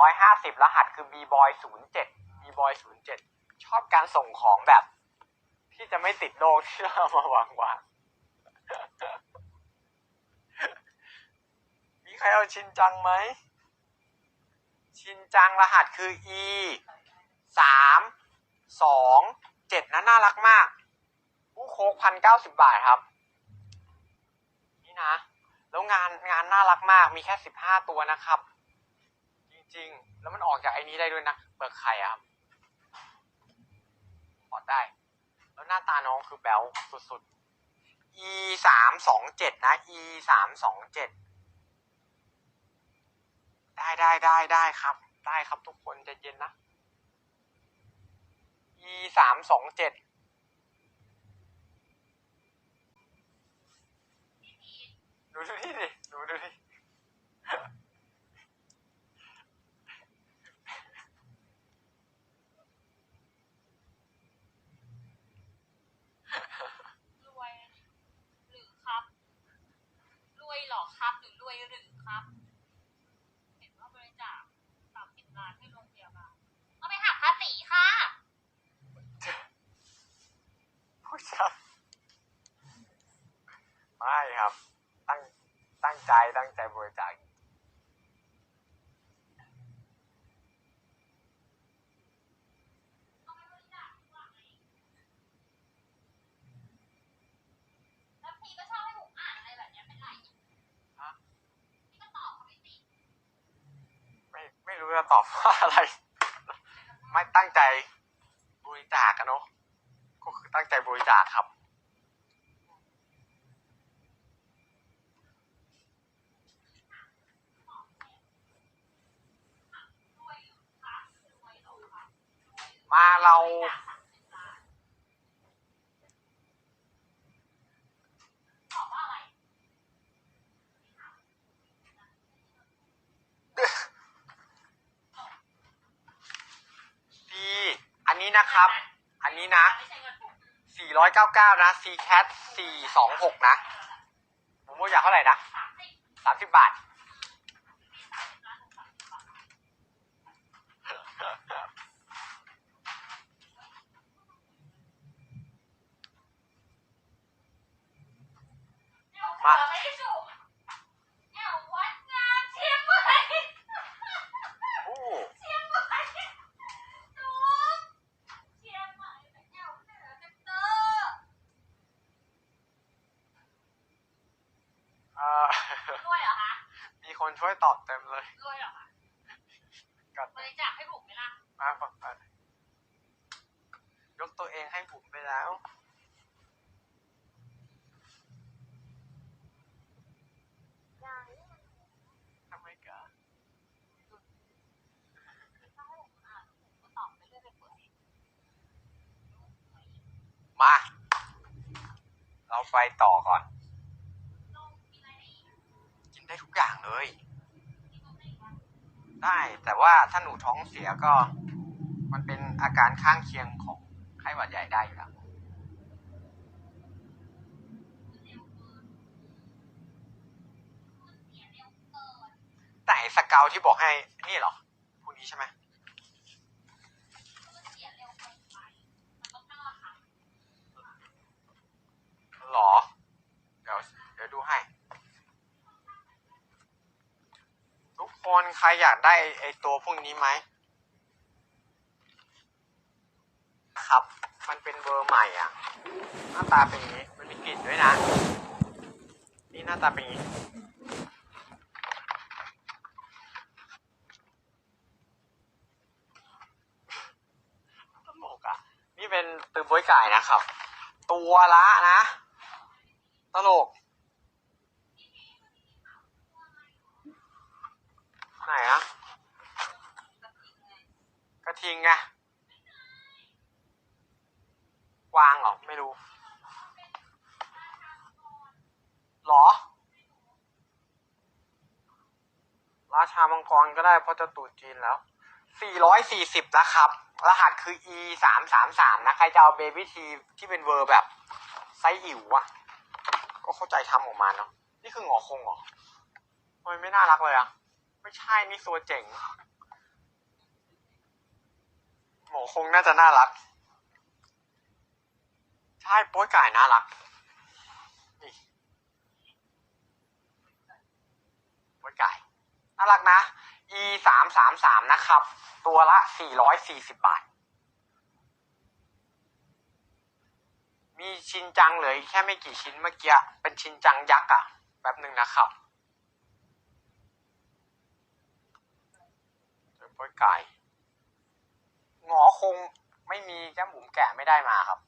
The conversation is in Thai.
ร้อยห้าสิบรหัสคือ b boy ศูนย์เจ็ด b boy ศูนย์เจ็ดชอบการส่งของแบบ ที่จะไม่ติดโลกที่เรามาวางวางมีใครเอาชินจังไหม ชินจังรหัสคือ e สามสองเจ็ดนะน่ารักมากผู้โคกพันเก้าสิบบาทครับ นี่นะ แล้วงานงานน่ารักมากมีแค่สิบห้าตัวนะครับ ริง ๆ แล้วมันออกจากไอ้นี้ได้ด้วยนะเปลือกไข่อะครับถอดได้ แล้วหน้าตาน้องคือแบ๊วสุดๆ e สามสองเจ็ดนะ e สามสองเจ็ดได้ได้ได้ได้ครับ ได้ครับทุกคนใจเย็นนะ e สามสองเจ็ดดูนี่ดิดูดูดิ รวยหรือครับ รวยเหรอครับ หรือรวยหรือครับ เห็นว่าบริจาคสามสิบล้านให้โรงพยาบาลเอาไปหักภาษีค่ะผู้ชายไม่ครับ ตั้งตั้งใจตั้งใจบริจาค เอาไปบริจาคดีกว่าไหมแล้วพี่ก็ชอบให้ผมอ่านอะไรแบบเนี้ยเป็นไร ฮะ พี่ก็ตอบเขาไปสิ ไม่ไม่รู้จะ ตอบว่าอะไร ไม่ตั้งใจบริจาคกันเนาะก็คือตั้งใจบริจาคครับ มาเรา บริจาคสามสิบล้านตอบว่าอะไร ดีอั นะครับ อันนี้นะไม่ใช่เงินผม499 นะ CCAT 426 นะผมว่าอยากเท่าไหร่นะสามสิบ30 บาท มาไม่ได้ถูกแอววัดงามเชียงใหม่ โอ้ เชียงใหม่ถูกเชียงใหม่แต่แอวเหนือจังเตอร์ เอ่อ รวยเหรอคะ มีคน ช่วยตอบเต็มเลยรวยเหรอคะก็บริจาคให้ผมไหมล่ะมาฟังกันยกตัวเองให้ผมไปแล้ว ทำไมกันถ้าให้ผมอ่านผมก็ตอบไปเรื่อยไปเปื่อยมา เราไปต่อก่อน ลงมีอะไรได้อีก กินได้ทุกอย่างเลย มีตรงไหนบ้าง ได้ แต่ว่าถ้าหนูท้องเสียก็ มันเป็นอาการข้างเคียงของไข้หวัดใหญ่ได้อยู่แล้วเร็วเกินมันเสียเร็วเกินแต่สเกลที่บอกให้นี่เหรอพวกนี้ใช่ไหม มันเสียเร็วเกินไป มันต้องตั้งราคา หรอ เดี๋ยวเดี๋ยวดูให้ ทุก คนใครอยากได้ไอตัวพวกนี้ไหมครับ มันเป็นเบอร์ใหม่อะ หน้าตาเป็นอย่างนี้ มันมีกลิ่นด้วยนะ นี่หน้าตาเป็นอย่างนี้ตลกอะ นี่เป็นตือบวยไก่นะครับ ตัวละนะ ตลก ไหนอะกระทิงไงวางเหรอ ไม่รู้หรอ ราชามังกรก็ได้เพราะจะตรุดจีนแล้ว 440 นะครับ รหัสคือ e สามสามสามนะ ใครจะเอาเบบี้ทีที่เป็นเวอร์แบบไซส์อิ๋วอะก็เข้าใจทำออกมาเนาะ นี่คือหงอคงเหรอทำไมไม่น่ารักเลยอะ ไม่ใช่นี่ตัวเจ๋ง หมูคงน่าจะน่ารัก ใช่โป้ยไก่น่ารัก นี่โป้ยไก่น่ารักนะ e สามสามสามนะครับ ตัวละสี่ร้อยสี่สิบบาท มีชินจังเหลือแค่ไม่กี่ชิ้นเมื่อกี้ เป็นชินจังยักษ์อะแป๊บหนึ่งนะครับ ถ้วยไก่หงอคงไม่มีแจ้มบุ๋มแกะไม่ได้มาครับ